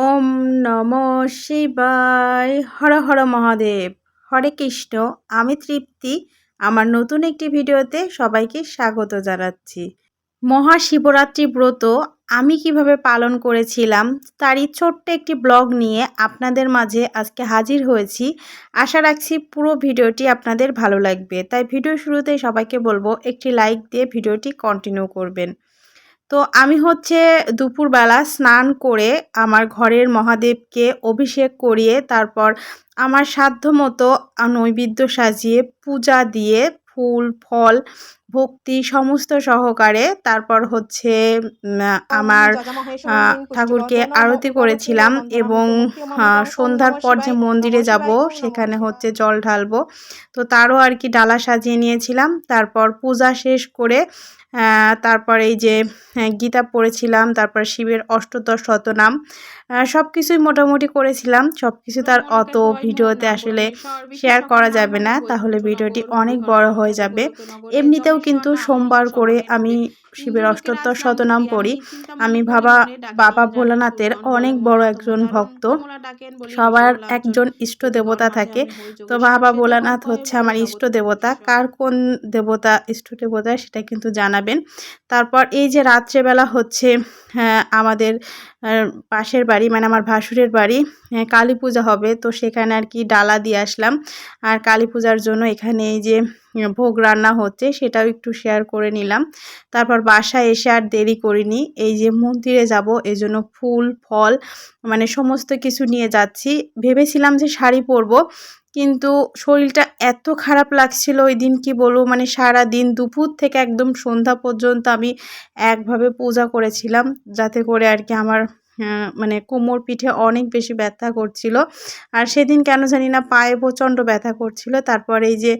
ওম নম শিবায়। হর হর মহাদেব। হরে কৃষ্ণ। আমি তৃপ্তি। আমার নতুন একটি ভিডিওতে সবাইকে স্বাগত জানাচ্ছি। মহাশিবরাত্রি ব্রত আমি কীভাবে পালন করেছিলাম তারই ছোট্ট একটি ব্লগ নিয়ে আপনাদের মাঝে আজকে হাজির হয়েছি। আশা রাখছি পুরো ভিডিওটি আপনাদের ভালো লাগবে। তাই ভিডিও শুরুতে সবাইকে বলব, একটি লাইক দিয়ে ভিডিওটি কন্টিনিউ করবেন। তো আমি হচ্ছে দুপুরবেলা স্নান করে আমার ঘরের মহাদেবকে অভিষেক করিয়ে তারপর আমার সাধ্য মতো নৈবেদ্য সাজিয়ে পূজা দিয়ে ফুল ফল ভক্তি সমস্ত সহকারে তারপর হচ্ছে আমার ঠাকুরকে আরতি করেছিলাম এবং সন্ধ্যার পর যে মন্দিরে যাব সেখানে হচ্ছে জল ঢালবো। তো তারও আর কি ডালা সাজিয়ে নিয়েছিলাম। তারপর পূজা শেষ করে তারপর এই যে গীতা পড়েছিলাম তারপর শিবের অষ্টদশ শতনাম সব কিছুই মোটামুটি করেছিলাম সব কিছু তার অত ভিডিওতে আসলে শেয়ার করা যাবে না তাহলে ভিডিওটি অনেক বড় হয়ে যাবে। এমনিতেও কিন্তু সোমবার করে আমি শিবের অষ্টোত্তর শতনাম পড়ি। আমি বাবা বাবা ভোলানাথের অনেক বড় একজন ভক্ত। সবার একজন ইষ্ট দেবতা থাকে। তো বাবা ভোলানাথ হচ্ছে আমার ইষ্ট দেবতা। কার কোন দেবতা ইষ্ট দেবতা সেটা কিন্তু জানাবেন। তারপর এই যে রাত্রেবেলা হচ্ছে হ্যাঁ, আমাদের পাশের বাড়ি মানে আমার ভাসুরের বাড়ি কালী পূজা হবে। তো সেখানে আর কি ডালা দিয়ে আসলাম। আর কালী পূজার জন্য এখানে এই যে ভোগ রান্না হচ্ছে, সেটাও একটু শেয়ার করে নিলাম। তারপর বাসায় এসে আর দেরি করিনি, এই যে মন্দিরে যাব এই জন্য ফুল, ফল মানে সমস্ত কিছু নিয়ে যাচ্ছি। ভেবেছিলাম যে শাড়ি পরবো, কিন্তু শরীরটা এত খারাপ লাগছিল ওই দিন, কি বলব মানে সারা দিন দুপুর থেকে একদম সন্ধ্যা পর্যন্ত আমি একভাবে পূজা করেছিলাম, যাতে করে আর কি আমার মানে কোমর পিঠে অনেক বেশি ব্যথা করছিল। আর সেদিন কেন জানি না পায়ে প্রচণ্ড ব্যথা করছিল। তারপর এই যে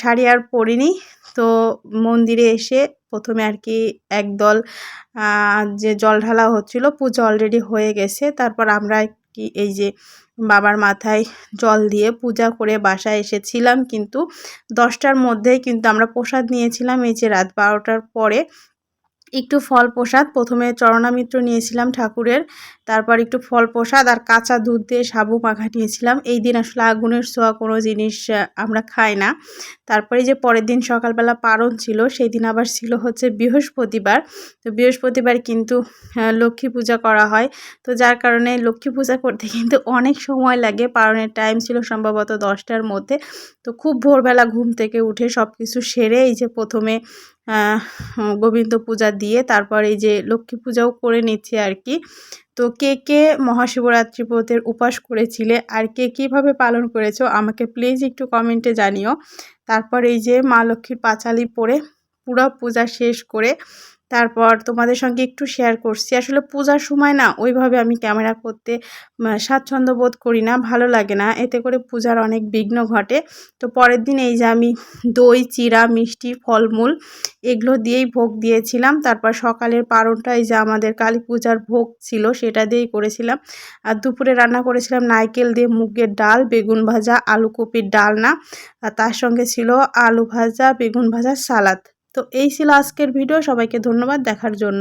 শাড়ি আর পরিনি। তো মন্দিরে এসে প্রথমে আর কি একদল যে জল ঢালা হচ্ছিল, পুজো অলরেডি হয়ে গেছে। তারপর আমরা কি, এই যে বাবার মাথায় জল দিয়ে পূজা করে বাসায় এসেছিলাম। কিন্তু দশটার মধ্যেই কিন্তু আমরা প্রসাদ নিয়েছিলাম। এই যে রাত বারোটার পরে একটু ফল প্রসাদ। প্রথমে চরণামিত্র নিয়েছিলাম ঠাকুরের, তারপর একটু ফল প্রসাদ আর কাঁচা দুধ দিয়ে সাবু মাখা নিয়েছিলাম। এই দিন আসলে আগুনের ছোঁয়া কোনো জিনিস আমরা খাই না। তারপরে যে পরের দিন সকালবেলা পারণ ছিল, সেই দিন আবার ছিল হচ্ছে বৃহস্পতিবার। তো বৃহস্পতিবার কিন্তু লক্ষ্মী পূজা করা হয়। তো যার কারণে লক্ষ্মী পূজা করতে কিন্তু অনেক সময় লাগে। পারণের টাইম ছিল সম্ভবত দশটার মধ্যে। তো খুব ভোরবেলা ঘুম থেকে উঠে সব কিছু সেরে এই যে প্রথমে গোবিন্দ পূজা দিয়ে তারপর এই যে লক্ষ্মী পূজাও করে নিচ্ছে আর কি। তো কে কে মহাশিবরাত্রি ব্রতের উপাস করেছিলে আর কে কীভাবে পালন করেছ আমাকে প্লিজ একটু কমেন্টে জানিও। তারপর এই যে মা লক্ষ্মীর পাঁচালি পরে পুরো পূজা শেষ করে তারপর তোমাদের সঙ্গে একটু শেয়ার করছি। আসলে পূজার সময় না ওইভাবে আমি ক্যামেরা করতে স্বাচ্ছন্দ্য বোধ করি না, ভালো লাগে না। এতে করে পূজার অনেক বিঘ্ন ঘটে। তো পরের দিন এই যে আমি দই চিরা মিষ্টি, ফলমূল এগুলো দিয়েই ভোগ দিয়েছিলাম। তারপর সকালের পারণটা এই যে আমাদের কালী পূজার ভোগ ছিল সেটা দিয়েই করেছিলাম। আর দুপুরে রান্না করেছিলাম নারকেল দিয়ে মুগের ডাল, বেগুন ভাজা আলু কপির ডালনা। আর তার সঙ্গে ছিল আলু ভাজা, বেগুন ভাজা সালাদ। তো এই ছিল আজকের ভিডিও। সবাইকে ধন্যবাদ দেখার জন্য।